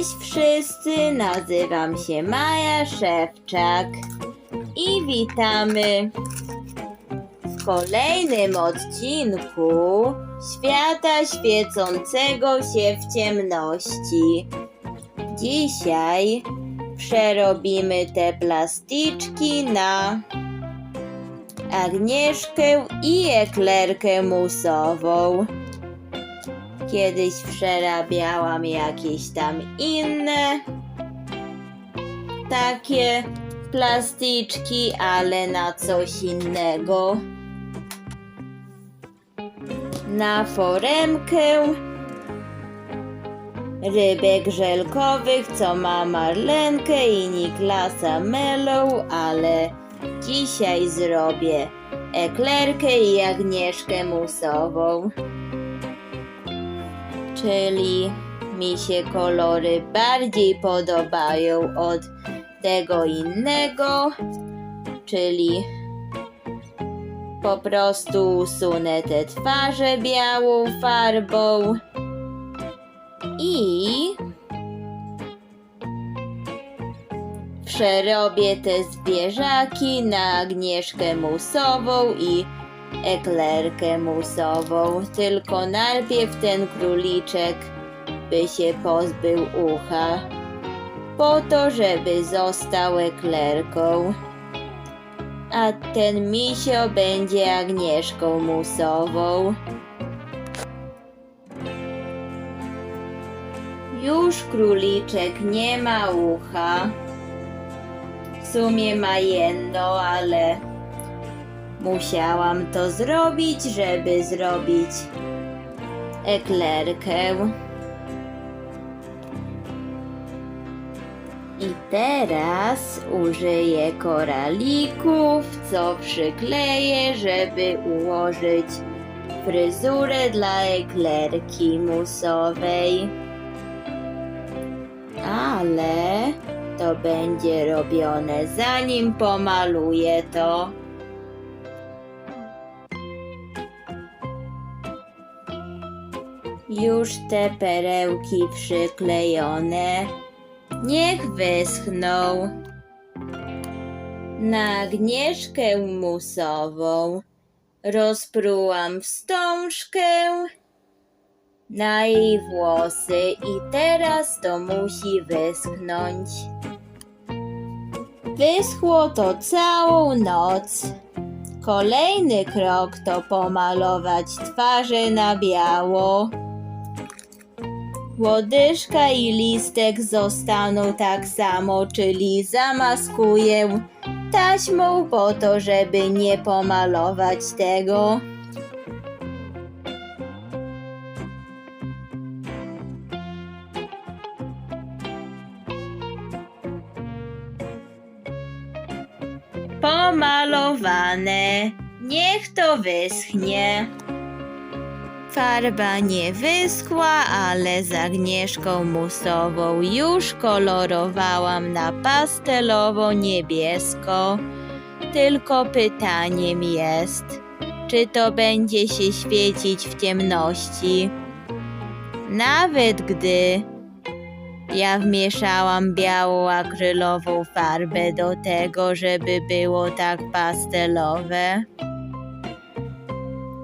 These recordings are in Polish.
Cześć wszyscy, nazywam się Maja Szewczak i witamy w kolejnym odcinku Świata świecącego się w ciemności. Dzisiaj przerobimy te plastyczki na Agnieszkę i eklerkę musową. Kiedyś przerabiałam jakieś tam inne takie plastyczki, ale na coś innego. Na foremkę rybek żelkowych, co ma Marlenkę i Niklasa Melą, ale dzisiaj zrobię eklerkę i Agnieszkę musową czyli mi się kolory bardziej podobają od tego innego, czyli po prostu usunę te twarze białą farbą i przerobię te zwierzaki na Agnieszkę Musową i eklerkę musową, tylko najpierw ten króliczek by się pozbył ucha, po to, żeby został eklerką. A ten misio będzie Agnieszką musową. Już króliczek nie ma ucha. W sumie ma jedno, ale Musiałam to zrobić, żeby zrobić eklerkę. I teraz użyję koralików, co przykleję, żeby ułożyć fryzurę dla eklerki musowej. Ale to będzie robione zanim pomaluję to. Już te perełki przyklejone. Niech wyschną. Na Agnieszkę musową rozprułam wstążkę na jej włosy i teraz to musi wyschnąć. Wyschło to całą noc. Kolejny krok to pomalować twarze na biało. Łodyżka i listek zostaną tak samo, czyli zamaskuję taśmą po to, żeby nie pomalować tego. Pomalowane. Niech to wyschnie. Farba nie wyschła, ale z Agnieszką Musową już kolorowałam na pastelowo-niebiesko. Tylko pytaniem jest, czy to będzie się świecić w ciemności. Nawet gdy ja wmieszałam białą akrylową farbę do tego, żeby było tak pastelowe.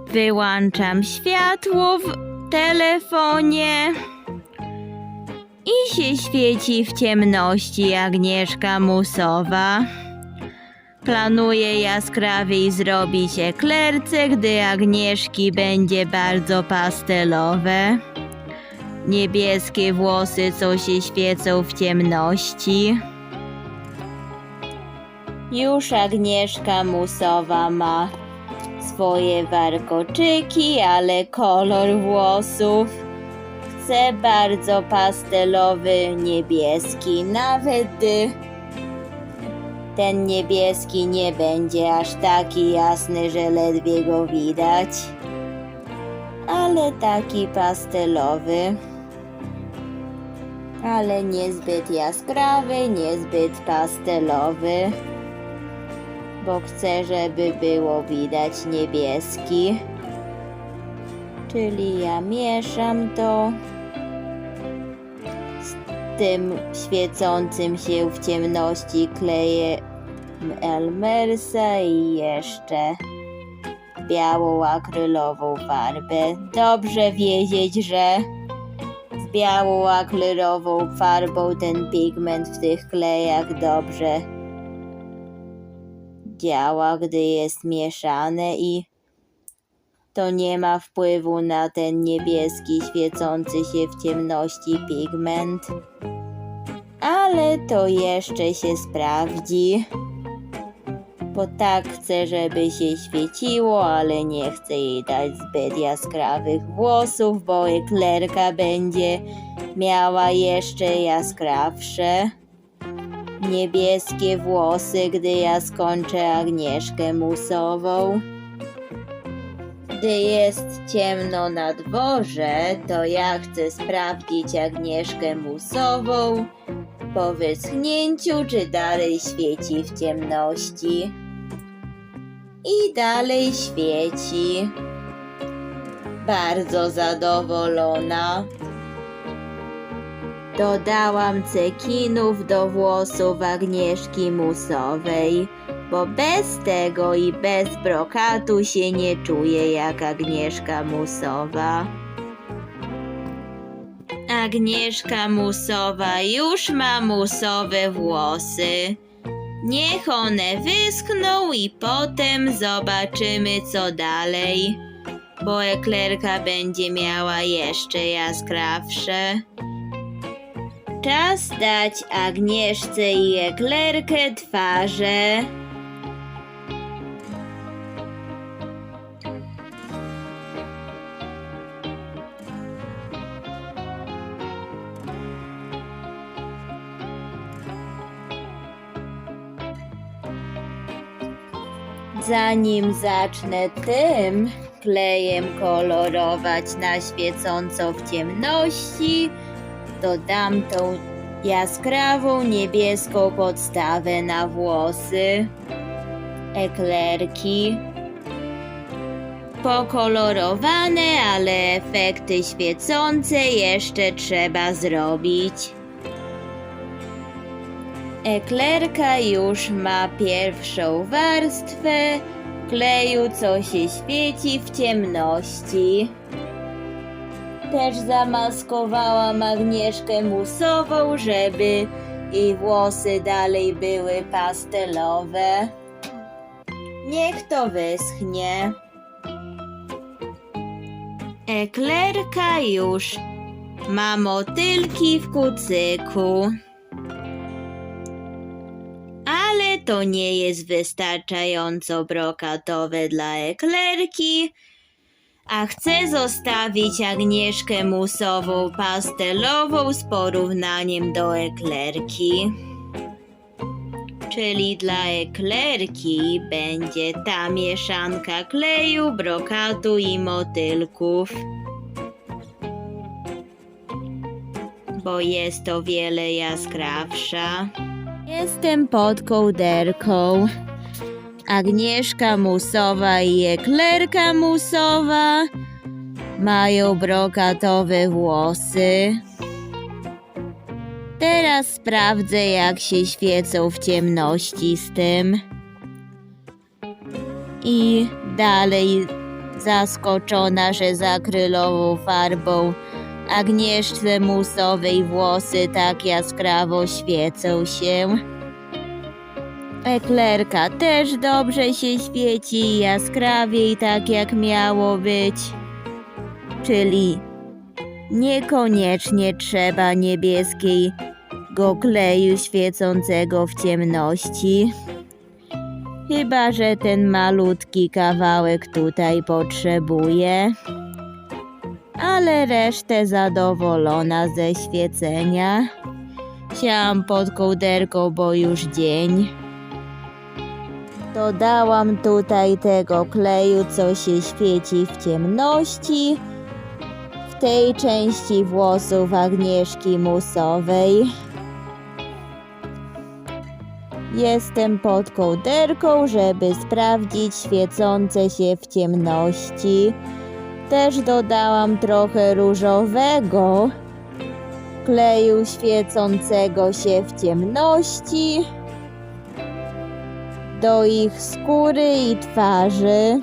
Wyłączam światło w telefonie i się świeci w ciemności Agnieszka Musowa. Planuję jaskrawiej zrobić eklerce, gdy Agnieszki będzie bardzo pastelowe. Niebieskie włosy, co się świecą w ciemności. Już Agnieszka Musowa ma swoje warkoczyki, ale kolor włosów. Chcę bardzo pastelowy, niebieski, nawet ten niebieski nie będzie aż taki jasny, że ledwie go widać, ale taki pastelowy. Ale niezbyt jaskrawy, niezbyt pastelowy bo chcę, żeby było widać niebieski. Czyli ja mieszam to. tym świecącym się w ciemności kleję Elmersa i jeszcze białą akrylową farbę. Dobrze wiedzieć, że z białą akrylową farbą ten pigment w tych klejach dobrze działa, gdy jest mieszane i to nie ma wpływu na ten niebieski świecący się w ciemności pigment. Ale to jeszcze się sprawdzi. Bo tak chcę, żeby się świeciło, ale nie chcę jej dać zbyt jaskrawych włosów, bo eklerka będzie miała jeszcze jaskrawsze niebieskie włosy, gdy ja skończę Agnieszkę Musową. Gdy jest ciemno na dworze, to ja chcę sprawdzić Agnieszkę Musową po wyschnięciu, czy dalej świeci w ciemności. I dalej świeci. Bardzo zadowolona. Dodałam cekinów do włosów Agnieszki Musowej, bo bez tego i bez brokatu się nie czuję jak Agnieszka Musowa. Agnieszka Musowa już ma musowe włosy. Niech one wyschną i potem zobaczymy co dalej, bo eklerka będzie miała jeszcze jaskrawsze. Czas dać Agnieszce i eklerkę twarze. Zanim zacznę tym klejem kolorować na świecąco w ciemności, dodam tą jaskrawą niebieską podstawę na włosy, eklerki, pokolorowane, ale efekty świecące jeszcze trzeba zrobić. Eklerka już ma pierwszą warstwę kleju, co się świeci w ciemności. Też zamaskowałam Agnieszkę musową, żeby jej włosy dalej były pastelowe. Niech to wyschnie. Eklerka już ma motylki w kucyku. Ale to nie jest wystarczająco brokatowe dla eklerki a chcę zostawić Agnieszkę musową pastelową z porównaniem do eklerki. Czyli dla eklerki będzie ta mieszanka kleju, brokatu i motylków. Bo jest o wiele jaskrawsza. Jestem pod kołderką. Agnieszka Musowa i Eklerka Musowa mają brokatowe włosy. Teraz sprawdzę, jak się świecą w ciemności z tym. I dalej zaskoczona, że z akrylową farbą Agnieszce Musowej włosy tak jaskrawo świecą się. Eklerka też dobrze się świeci, jaskrawiej tak jak miało być. Czyli niekoniecznie trzeba niebieskiego kleju świecącego w ciemności. Chyba, że ten malutki kawałek tutaj potrzebuje. Ale resztę zadowolona ze świecenia. Siałam pod kołderką, bo już dzień. Dodałam tutaj tego kleju, co się świeci w ciemności. W tej części włosów Agnieszki Musowej. Jestem pod kołderką, żeby sprawdzić świecące się w ciemności. Też dodałam trochę różowego kleju świecącego się w ciemności do ich skóry i twarzy.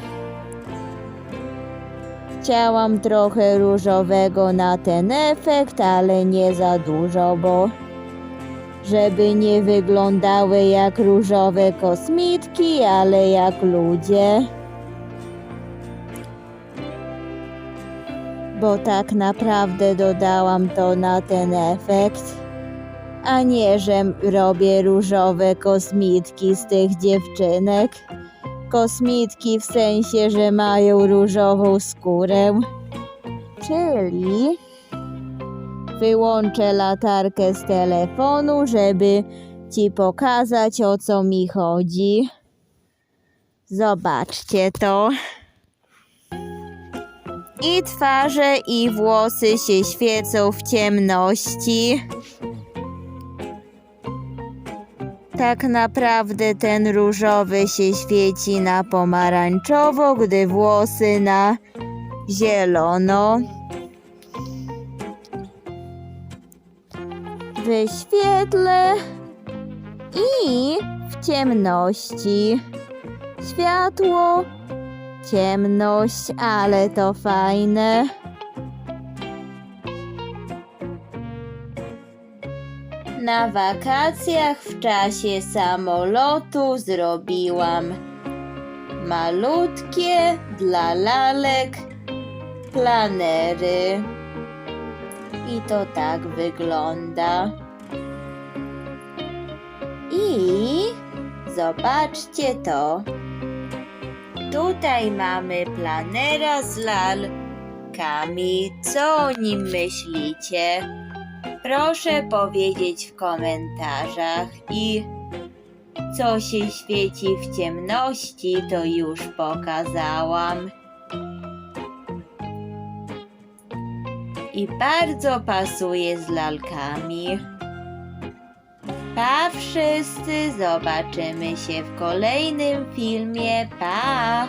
Chciałam trochę różowego na ten efekt, ale nie za dużo, bo żeby nie wyglądały jak różowe kosmitki, ale jak ludzie. Bo tak naprawdę dodałam to na ten efekt, a nie, że robię różowe kosmitki z tych dziewczynek. Kosmitki w sensie, że mają różową skórę. Czyli wyłączę latarkę z telefonu, żeby ci pokazać o co mi chodzi. Zobaczcie to. I twarze i włosy się świecą w ciemności. Tak naprawdę ten różowy się świeci na pomarańczowo, gdy włosy na zielono. Wyświetlę i w ciemności. Światło, ciemność, ale to fajne. Na wakacjach w czasie samolotu zrobiłam malutkie dla lalek planery. I to tak wygląda. I zobaczcie to. Tutaj mamy planera z lalkami. Co o nim myślicie? Proszę powiedzieć w komentarzach i co się świeci w ciemności, to już pokazałam. I bardzo pasuje z lalkami. Pa wszyscy, zobaczymy się w kolejnym filmie. Pa!